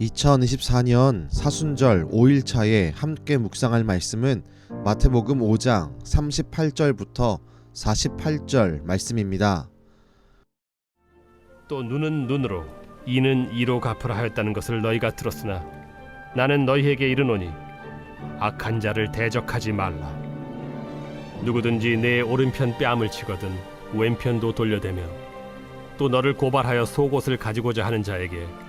2024년 사순절 5일차에 함께 묵상할 말씀은 마태복음 5장 38절부터 48절 말씀입니다. 또 눈은 눈으로 이는 이로 갚으라 하였다는 것을 너희가 들었으나 나는 너희에게 이르노니 악한 자를 대적하지 말라 누구든지 내 오른편 뺨을 치거든 왼편도 돌려대며 또 너를 고발하여 속옷을 가지고자 하는 자에게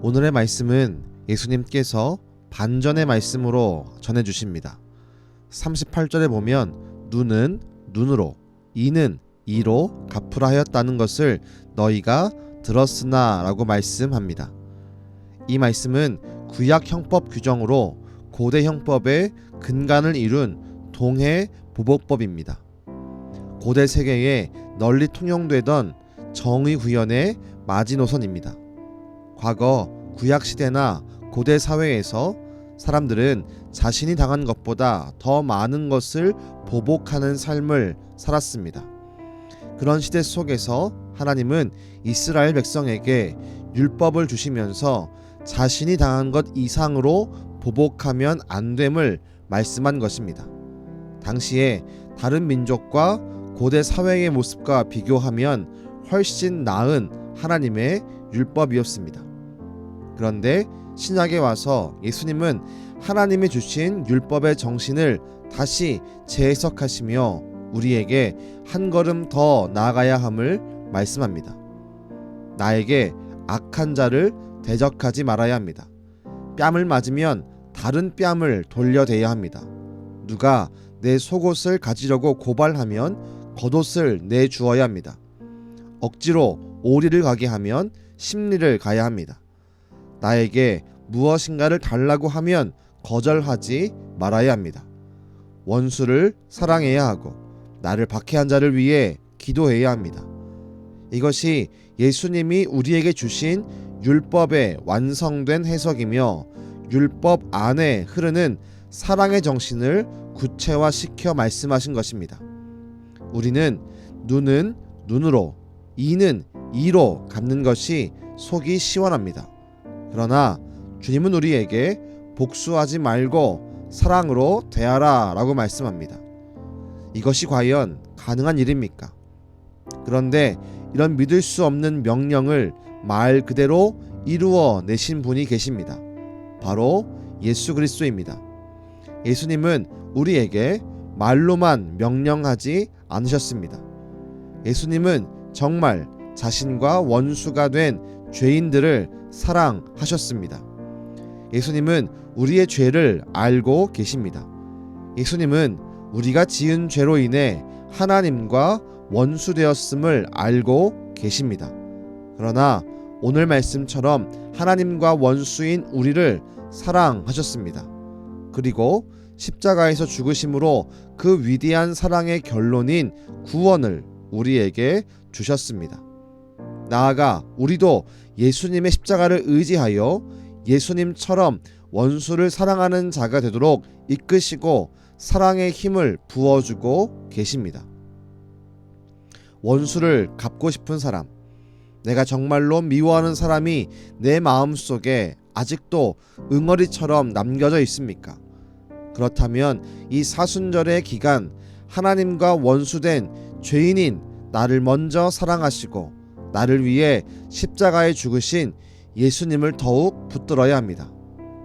오늘의 말씀은 예수님께서 반전의 말씀으로 전해 주십니다. 38절에 보면 눈은 눈으로 이는 이로 갚으라 하였다는 것을 너희가 들었으나라고 말씀합니다. 이 말씀은 구약 형법 규정으로 고대 형법의 근간을 이룬 동해 보복법입니다. 고대 세계에 널리 통용되던 정의 구현의 마지노선입니다. 과거 구약 시대나 고대 사회에서 사람들은 자신이 당한 것보다 더 많은 것을 보복하는 삶을 살았습니다. 그런 시대 속에서 하나님은 이스라엘 백성에게 율법을 주시면서 자신이 당한 것 이상으로 보복하면 안 됨을 말씀한 것입니다. 당시에 다른 민족과 고대 사회의 모습과 비교하면 훨씬 나은 하나님의 율법이었습니다. 그런데 신약에 와서 예수님은 하나님이 주신 율법의 정신을 다시 재해석하시며 우리에게 한 걸음 더 나아가야 함을 말씀합니다. 나에게 악한 자를 대적하지 말아야 합니다. 뺨을 맞으면 다른 뺨을 돌려대야 합니다. 누가 내 속옷을 가지려고 고발하면 겉옷을 내주어야 합니다. 억지로 오리를 가게 하면 심리를 가야 합니다. 나에게 무엇인가를 달라고 하면 거절하지 말아야 합니다. 원수를 사랑해야 하고 나를 박해한 자를 위해 기도해야 합니다. 이것이 예수님이 우리에게 주신 율법의 완성된 해석이며 율법 안에 흐르는 사랑의 정신을 구체화시켜 말씀하신 것입니다. 우리는 눈은 눈으로, 이는 이로 갚는 것이 속이 시원합니다. 그러나 주님은 우리에게 복수하지 말고 사랑으로 대하라 라고 말씀합니다. 이것이 과연 가능한 일입니까? 그런데 이런 믿을 수 없는 명령을 말 그대로 이루어 내신 분이 계십니다. 바로 예수 그리스도입니다. 예수님은 우리에게 말로만 명령하지 않으셨습니다. 예수님은 정말 자신과 원수가 된 죄인들을 사랑하셨습니다. 예수님은 우리의 죄를 알고 계십니다. 예수님은 우리가 지은 죄로 인해 하나님과 원수되었음을 알고 계십니다. 그러나 오늘 말씀처럼 하나님과 원수인 우리를 사랑하셨습니다. 그리고 십자가에서 죽으심으로 그 위대한 사랑의 결론인 구원을 우리에게 주셨습니다. 나아가 우리도 예수님의 십자가를 의지하여 예수님처럼 원수를 사랑하는 자가 되도록 이끄시고 사랑의 힘을 부어주고 계십니다. 원수를 갚고 싶은 사람, 내가 정말로 미워하는 사람이 내 마음 속에 아직도 응어리처럼 남겨져 있습니까? 그렇다면 이 사순절의 기간 하나님과 원수된 죄인인 나를 먼저 사랑하시고 나를 위해 십자가에 죽으신 예수님을 더욱 붙들어야 합니다.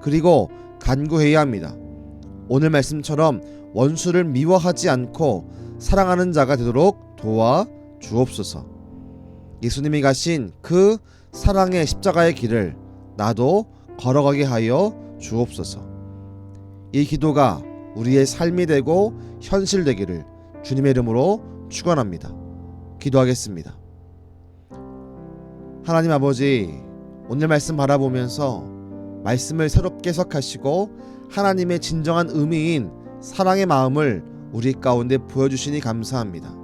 그리고 간구해야 합니다. 오늘 말씀처럼 원수를 미워하지 않고 사랑하는 자가 되도록 도와 주옵소서. 예수님이 가신 그 사랑의 십자가의 길을 나도 걸어가게 하여 주옵소서. 이 기도가 우리의 삶이 되고 현실되기를 주님의 이름으로 축원합니다. 기도하겠습니다. 하나님 아버지, 오늘 말씀 바라보면서 말씀을 새롭게 해석하시고 하나님의 진정한 의미인 사랑의 마음을 우리 가운데 보여주시니 감사합니다.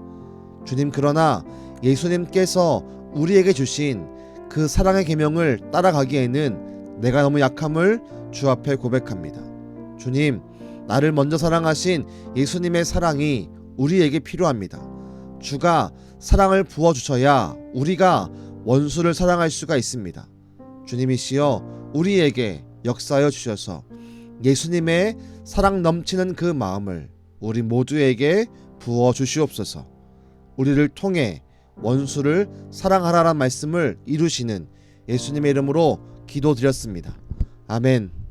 주님 그러나 예수님께서 우리에게 주신 그 사랑의 계명을 따라가기에는 내가 너무 약함을 주 앞에 고백합니다. 주님, 나를 먼저 사랑하신 예수님의 사랑이 우리에게 필요합니다. 주가 사랑을 부어 주셔야 우리가 원수를 사랑할 수가 있습니다. 주님이시여 우리에게 역사하여 주셔서 예수님의 사랑 넘치는 그 마음을 우리 모두에게 부어 주시옵소서. 우리를 통해 원수를 사랑하라란 말씀을 이루시는 예수님의 이름으로 기도드렸습니다. 아멘.